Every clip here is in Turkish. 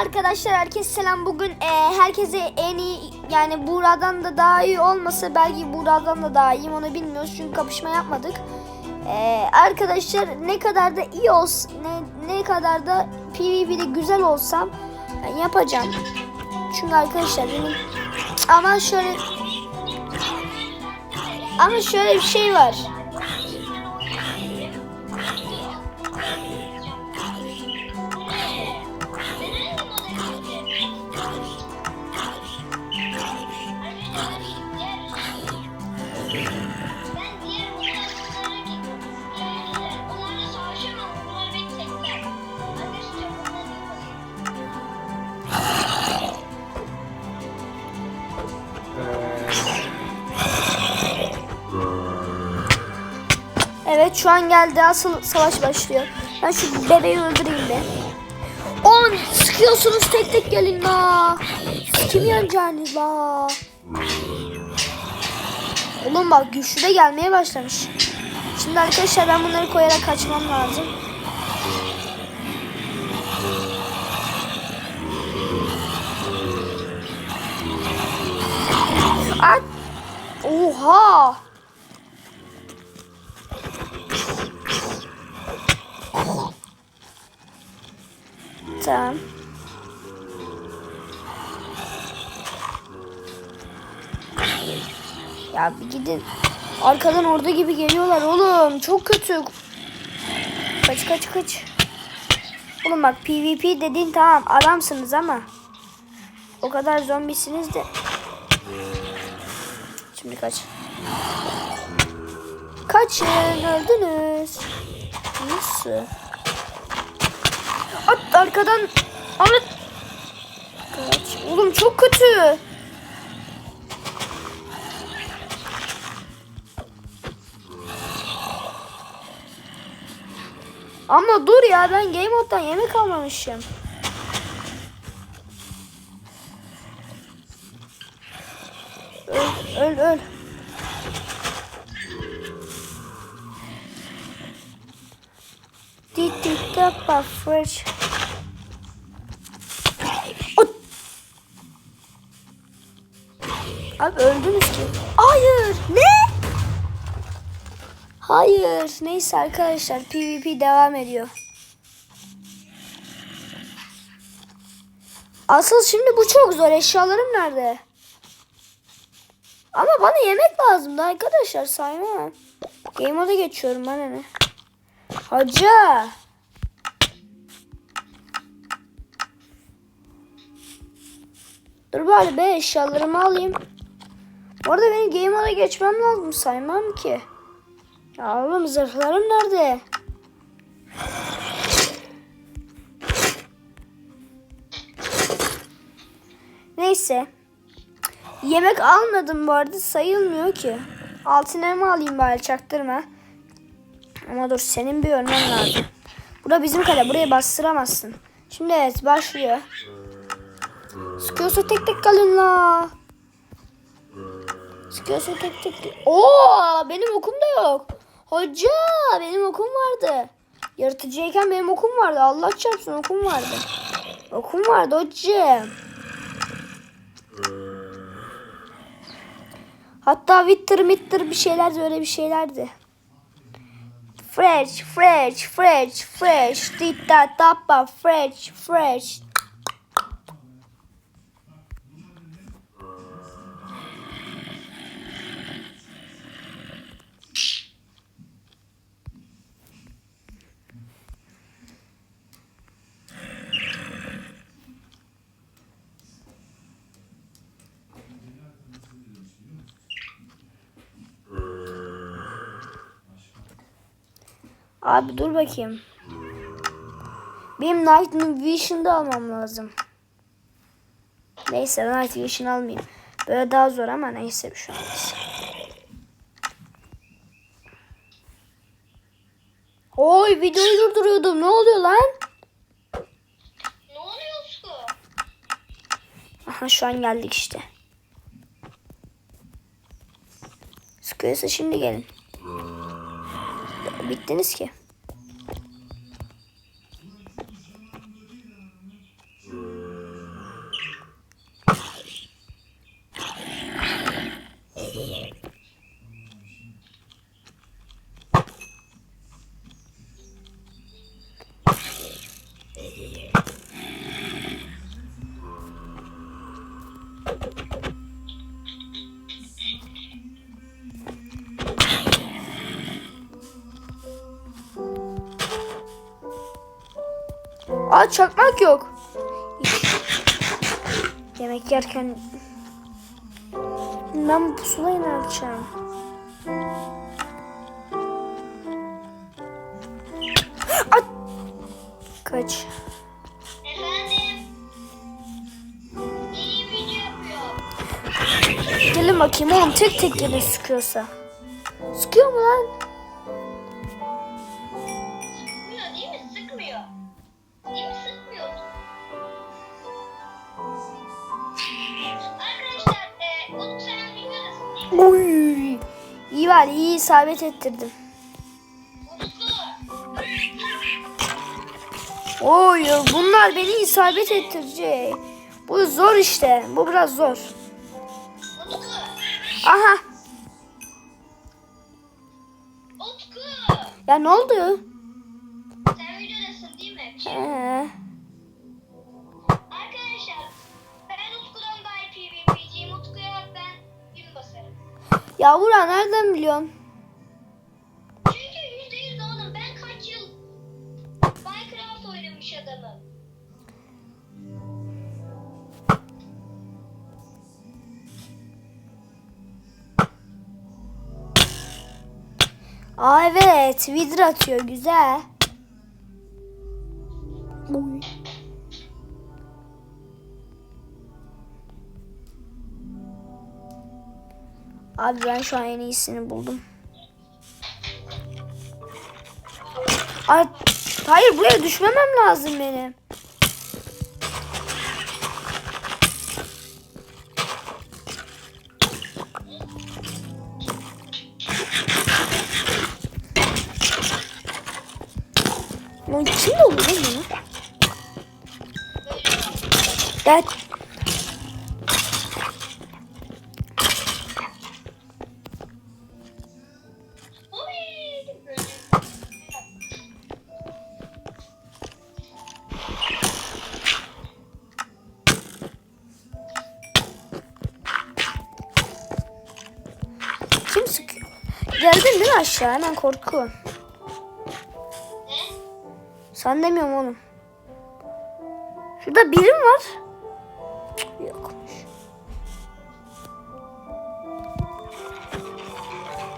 Arkadaşlar herkes selam. Bugün e, herkese en iyi yani Buğra'dan da daha iyi olmasa belki Buğra'dan da daha iyiyim onu bilmiyoruz çünkü kapışma yapmadık. E, arkadaşlar ne kadar da iyi olsun ne, ne kadar da PvP'de güzel olsam ben yapacağım. Çünkü arkadaşlar benim ama şöyle ama şöyle bir şey var. Şu an geldi asıl savaş başlıyor. Ben şu bebeği öldüreyim de. On sıkıyorsunuz tek tek gelin la. Kim yeneceğiniz la? Oğlum bak güçlü de gelmeye başlamış. Şimdi arkadaşlar ben bunları koyarak kaçmam lazım. At. Oha. Tamam. Ya bir gidin. Arkadan orada gibi geliyorlar oğlum. Çok kötü. Kaç kaç kaç. Oğlum bak PvP dediğin tamam adamsınız ama. O kadar zombisiniz de. Şimdi kaç. Kaçın öldünüz. Nasıl? At arkadan. At. Kaç. Oğlum çok kötü. Ama dur ya ben game mode'dan yemek almamışım. Öl öl öl. Kappa fresh. Ot. Abi öldünüz ki. Hayır. Ne? Hayır. Neyse arkadaşlar PvP devam ediyor. Asıl şimdi bu çok zor. Eşyalarım nerede? Ama bana yemek lazımdı arkadaşlar saymam. Game moda geçiyorum bana ne? Hacı. Dur bari be eşyalarımı alayım. Bu arada benim game moda geçmem lazım saymam ki. Ya oğlum zırhlarım nerede? Neyse. Yemek almadım bu arada sayılmıyor ki. Altın elma alayım bari çaktırma. Ama dur senin bir ölmen lazım. Bura bizim kale buraya bastıramazsın. Şimdi evet başlıyor. Sıkıyorsa tek tek kalın la. Sıkıyorsa tek tek. Oo benim okum da yok. Hoca benim okum vardı. Yaratıcıyken benim okum vardı. Allah çarpsın okum vardı. Okum vardı hocam. Hatta Witter mitter bir şeyler öyle bir şeylerdi. Fresh, fresh, fresh, fresh, tita tapa, fresh, fresh. Abi dur bakayım. Benim Night Vision'da almam lazım. Neyse Night Vision almayayım. Böyle daha zor ama neyse bir şey olmaz. Oy videoyu durduruyordum. Ne oluyor lan? Ne oluyor Usku? Aha şu an geldik işte. Sıkıyorsa şimdi gelin. Bittiniz ki. Aa çakmak yok. Yemek yerken ben pusulayı ne yapacağım? At! Kaç. Efendim. İyi video yapıyor. Gelin bakayım oğlum tek tek gelin sıkıyorsa. Sıkıyor mu lan? Var iyi isabet ettirdim. Oy bunlar beni isabet ettirecek. Bu zor işte. Bu biraz zor. Aha. Ya ne oldu? Sen videodasın değil mi? Ee, ya Burak nereden biliyorsun? Çünkü yüzde yüz oğlum ben kaç yıl Minecraft oynamış adamım. Aa evet. Vidir atıyor. Güzel. Oy. Abi ben şu an en iyisini buldum. Ay, hayır buraya düşmemem lazım benim. Lan kim oldu lan bunu? Gel. Aşağı? Hemen korku. Sen demiyorum oğlum. Şurada birim var. Yokmuş.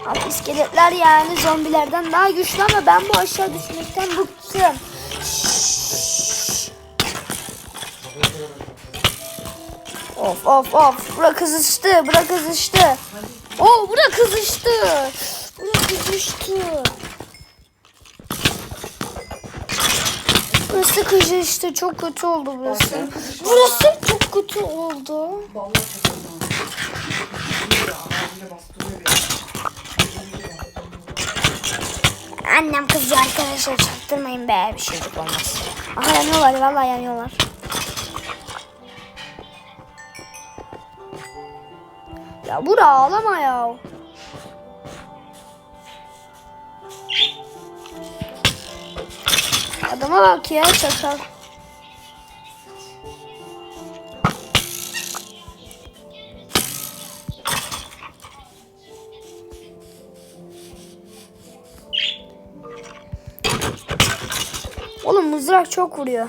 Abi iskeletler yani zombilerden daha güçlü ama ben bu aşağı düşmekten bıktım. Of of of. Bura kızıştı. Bura kızıştı. Oo bura kızıştı. Bura kızıştı. Burası kızıştı. Çok kötü oldu burası. Burası çok kötü oldu. Annem kızıyor arkadaşlar çaktırmayın be bir şeycik olmaz. Aha yanıyorlar vallahi yanıyorlar. Ya bura ağlama ya. Adama bak ya çakal. Oğlum mızrak çok vuruyor.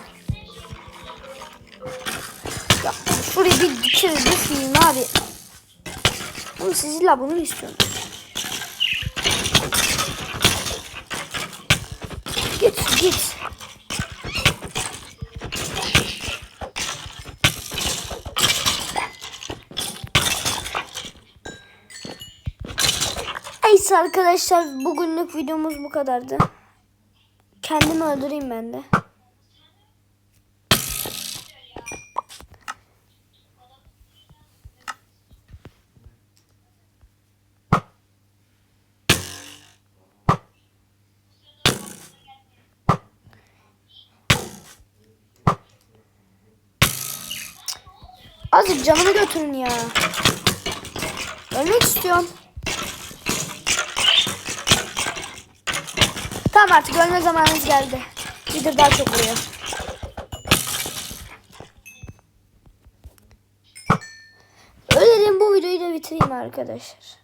Ya şurayı bir dikir düşmeyeyim abi. Oğlum siz illa bunu istiyorsunuz? Git git. Neyse arkadaşlar bugünlük videomuz bu kadardı. Kendimi öldüreyim ben de. Azıcık canımı götürün ya. Ölmek istiyorum. Tamam artık ölme zamanınız geldi. De daha çok vuruyor. Ölelim bu videoyu da bitireyim arkadaşlar.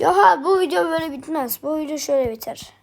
Yok bu video böyle bitmez. Bu video şöyle biter.